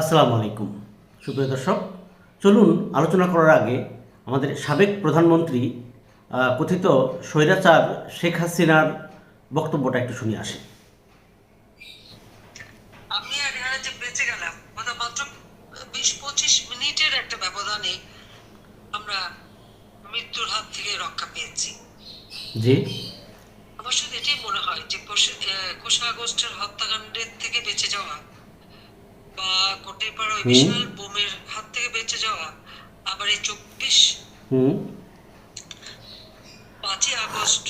আসসালামু আলাইকুম। সুপ্রিয় দর্শক চলুন আলোচনা করার আগে আমাদের সাবেক প্রধানমন্ত্রী কথিত স্বৈরাচার শেখ হাসিনার বক্তব্যটা একটু শুনে আসি। আমি আর এখানে যে বেঁচে গেলাম মানে মাত্র বিশ পঁচিশ মিনিটের একটা ব্যবধানে আমরা মৃত্যুর হাত থেকে রক্ষা পেয়েছি। জি। আমার শুধু এটাই মনে হয় যে কোষা আগস্টের হত্যাকাণ্ডের থেকে বেঁচে যাওয়া বা কোটেপাড়া ওই বিশাল বোমের হাত থেকে বেঁচে যাওয়া আবার এই চব্বিশ পাঁচই আগস্ট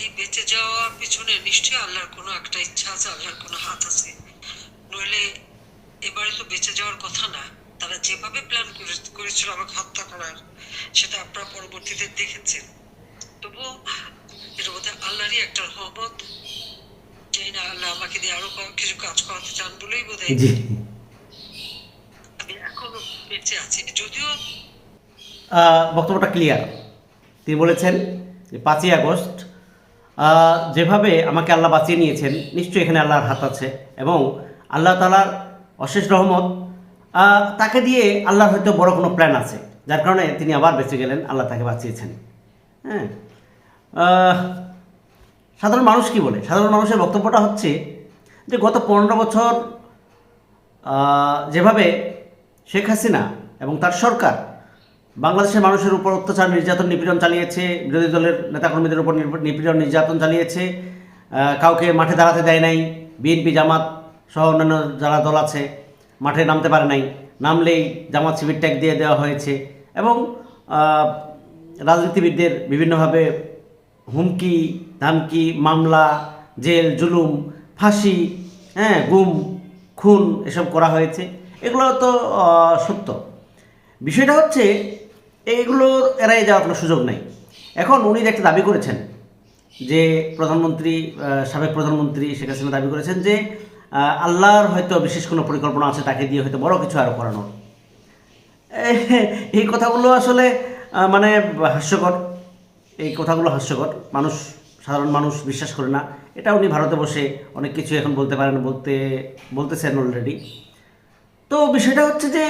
এই বেঁচে যাওয়ার পিছনে নিশ্চয়ই আল্লাহর কোনো একটা ইচ্ছা আছে আল্লাহর কোনো হাত আছে। নইলে এবারে তো বেঁচে যাওয়ার কথা না তারা যেভাবে প্ল্যান করেছিল আমাকে হত্যা করার সেটা আপনারা পরবর্তীতে দেখেছেন। তবুও এর মধ্যে আল্লাহরই একটা রহমত জানি না আল্লাহ আমাকে দিয়ে আরও কয়েক কিছু কাজ করাতে চান বলেই বোধ জি। আমি এখনও বেঁচে আছি। যদিও বক্তব্যটা ক্লিয়ার তিনি বলেছেন যে পাঁচই আগস্ট যেভাবে আমাকে আল্লাহ বাঁচিয়ে নিয়েছেন নিশ্চয়ই এখানে আল্লাহর হাত আছে এবং আল্লাহ তালার অশেষ রহমত তাকে দিয়ে আল্লাহর হয়তো বড় কোনো প্ল্যান আছে। যার কারণে তিনি আবার বেঁচে গেলেন আল্লাহ তাকে বাঁচিয়েছেন। হ্যাঁ। সাধারণ মানুষ কি বলে? সাধারণ মানুষের বক্তব্যটা হচ্ছে যে গত পনেরো বছর যেভাবে শেখ হাসিনা এবং তার সরকার বাংলাদেশের মানুষের উপর অত্যাচার, নির্যাতন, নিপীড়ন চালিয়েছে, বিরোধী দলের নেতাকর্মীদের উপর নিপীড়ন, নির্যাতন চালিয়েছে কাউকে মাঠে দাঁড়াতে দেয় নাই, বিএনপি, জামাত সহ অন্যান্য যারা দল আছে, মাঠে নামতে পারে নাই, নামলেই জামাত শিবির ট্যাগ দিয়ে দেওয়া হয়েছে এবং রাজনীতিবিদদের বিভিন্নভাবে হুমকি, ধামকি, মামলা, জেল, জুলুম, ফাঁসি হ্যাঁ গুম, খুন এসব করা হয়েছে। এগুলো তো সত্য। বিষয়টা হচ্ছে এইগুলো এড়াই যাওয়ার কোনো সুযোগ নেই। এখন উনি একটা দাবি করেছেন, যে প্রধানমন্ত্রী সাবেক প্রধানমন্ত্রী শেখ হাসিনা দাবি করেছেন যে আল্লাহর হয়তো বিশেষ কোনো পরিকল্পনা আছে, তাকে দিয়ে হয়তো বড় কিছু আরও করানোর। এই কথাগুলো আসলে মানে হাস্যকর। এই কথাগুলো হাস্যকর। মানুষ, সাধারণ মানুষ বিশ্বাস করে না। এটা উনি ভারতে বসে অনেক কিছু এখন বলতে পারেন, বলতে, বলতেছেন অলরেডি তো বিষয়টা হচ্ছে যে,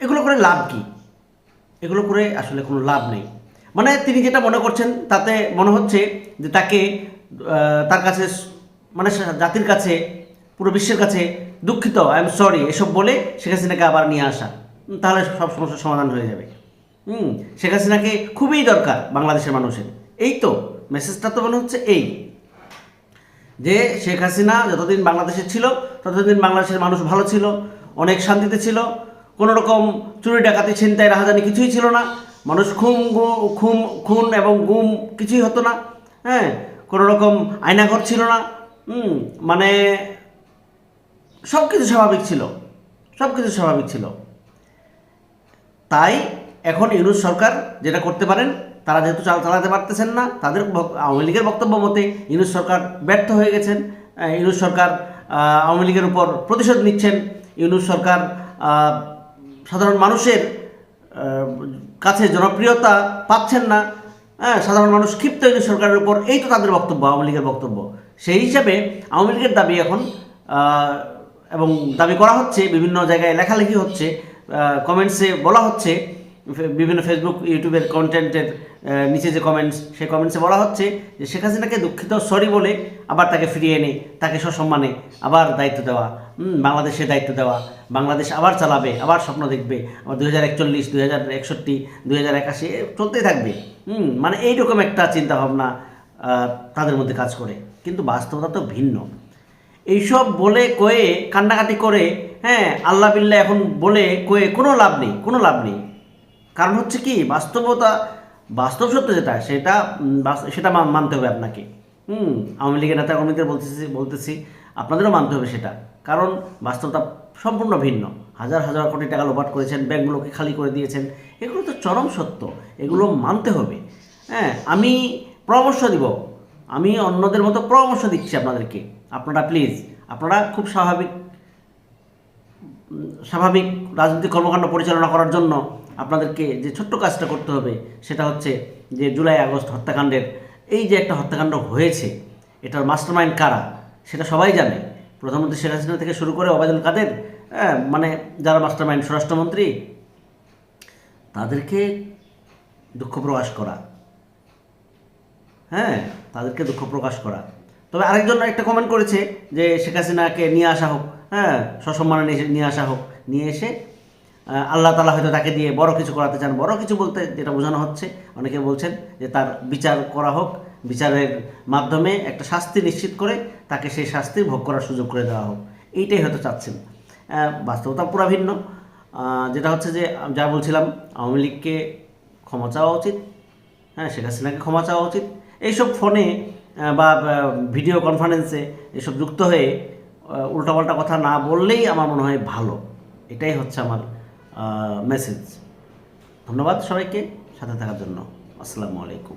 এগুলো করে লাভ কি? এগুলো করে আসলে কোনো লাভ নেই। মানে তিনি যেটা মনে করছেন, তাতে মনে হচ্ছে যে তাকে তার কাছে মানে জাতির কাছে, পুরো বিশ্বের কাছে দুঃখিত। আই এম সরি এসব বলে শেখ হাসিনাকে আবার নিয়ে আসা। তাহলে সব সমস্যার সমাধান হয়ে যাবে। হুম, শেখ হাসিনাকে খুবই দরকার বাংলাদেশের মানুষের। এই তো মেসেজটা তো মনে হচ্ছে এই। যে শেখ হাসিনা যতদিন বাংলাদেশে ছিল, ততদিন বাংলাদেশের মানুষ ভালো ছিল, অনেক শান্তিতে ছিল কোনো রকম চুরি ডাকাতি, ছিনতাই, রাহাজানি কিছুই ছিল না। মানুষ খুন, গু- খুন খুন এবং গুম কিছুই হতো না। হ্যাঁ কোনো রকম আয়নাঘর ছিল না। মানে সব কিছু স্বাভাবিক ছিল। সব কিছু স্বাভাবিক ছিল। তাই এখন ইউনুস সরকার যেটা করতে পারেন, তারা যেহেতু চাল চালাতে পারতেছেন না, তাদের আওয়ামী লীগের বক্তব্য মতে ইউনুস সরকার ব্যর্থ হয়ে গেছেন ইউনুস সরকার আওয়ামী লীগের উপর প্রতিশোধ নিচ্ছেন, ইউনুস সরকার সাধারণ মানুষের কাছে জনপ্রিয়তা পাচ্ছেন না হ্যাঁ সাধারণ মানুষ ক্ষিপ্ত ইউনুস সরকারের উপর, এই তো তাদের বক্তব্য, আওয়ামী লীগের বক্তব্য। সেই হিসাবে আওয়ামী লীগের দাবি এখন এবং দাবি করা হচ্ছে, বিভিন্ন জায়গায় লেখালেখি হচ্ছে কমেন্টসে বলা হচ্ছে বিভিন্ন ফেসবুক ইউটিউবের কন্টেন্টের নিচে যে কমেন্টস সেই কমেন্টসে বলা হচ্ছে যে শেখ হাসিনাকে দুঃখিত সরি বলে আবার তাকে ফিরিয়ে এনে, তাকে সসম্মানে আবার দায়িত্ব দেওয়া। বাংলাদেশে দায়িত্ব দেওয়া। বাংলাদেশ আবার চালাবে, আবার স্বপ্ন দেখবে। আবার দু হাজার একচল্লিশ দু হাজার একষট্টি দু হাজার একাশি চলতেই থাকবে। মানে এইরকম একটা চিন্তাভাবনা তাদের মধ্যে কাজ করে। কিন্তু বাস্তবতা তো ভিন্ন। এইসব বলে কয়ে, কান্নাকাটি করে হ্যাঁ আল্লাহ বিল্লাহ এখন বলে কয়ে কোনো লাভ নেই, কোনো লাভ নেই। কারণ হচ্ছে কি, বাস্তবতা, বাস্তব সত্য যেটা, সেটা সেটা মানতে হবে আপনাকে। হুম, আওয়ামী লীগের নেতা কর্মীদের বলতেছি বলতেছি, আপনাদেরও মানতে হবে সেটা। কারণ বাস্তবতা সম্পূর্ণ ভিন্ন। হাজার হাজার কোটি টাকা লোপাট করেছেন, ব্যাংকগুলোকে খালি করে দিয়েছেন, এগুলো তো চরম সত্য। এগুলো মানতে হবে। হ্যাঁ আমি পরামর্শ দিব। আমি অন্যদের মতো পরামর্শ দিচ্ছি আপনাদেরকে। আপনারা প্লিজ আপনারা খুব স্বাভাবিক স্বাভাবিক রাজনৈতিক কর্মকাণ্ড পরিচালনা করার জন্য আপনাদেরকে যে ছোট্ট কাজটা করতে হবে, সেটা হচ্ছে যে জুলাই, আগস্ট হত্যাকাণ্ডের এই যে একটা হত্যাকাণ্ড হয়েছে, এটার মাস্টারমাইন্ড কারা, সেটা সবাই জানে। প্রধানমন্ত্রী শেখ হাসিনা থেকে শুরু করে ওবায়দুল কাদের হ্যাঁ মানে যারা মাস্টার মাইন্ড স্বরাষ্ট্রমন্ত্রী, তাদেরকে দুঃখ প্রকাশ করা। হ্যাঁ তাদেরকে দুঃখ প্রকাশ করা। তবে আরেকজন একটা কমেন্ট করেছে যে শেখ হাসিনাকে নিয়ে আসা হোক হ্যাঁ সসম্মানে নিয়ে আসা হোক, নিয়ে এসে আল্লাহ তালা হয়তো তাকে দিয়ে বড় কিছু করাতে চান, বড় কিছু বলতে যেটা বোঝানো হচ্ছে। অনেকে বলছেন যে তার বিচার করা হোক, বিচারের মাধ্যমে একটা শাস্তি নিশ্চিত করে তাকে সেই শাস্তি ভোগ করার সুযোগ করে দেওয়া হোক। এইটাই হয়তো চাচ্ছেন। বাস্তবতা পুরা ভিন্ন। যেটা হচ্ছে যে যা বলছিলাম, আওয়ামী লীগকে ক্ষমা চাওয়া উচিত। হ্যাঁ শেখ হাসিনাকে ক্ষমা চাওয়া উচিত। এইসব ফোনে বা ভিডিও কনফারেন্সে এসব যুক্ত হয়ে উল্টাপাল্টা কথা না বললেই আমার মনে হয় ভালো। এটাই হচ্ছে আমার মেসেজ ধন্যবাদ সবাইকে সাথে থাকার জন্য। আসসালামু আলাইকুম।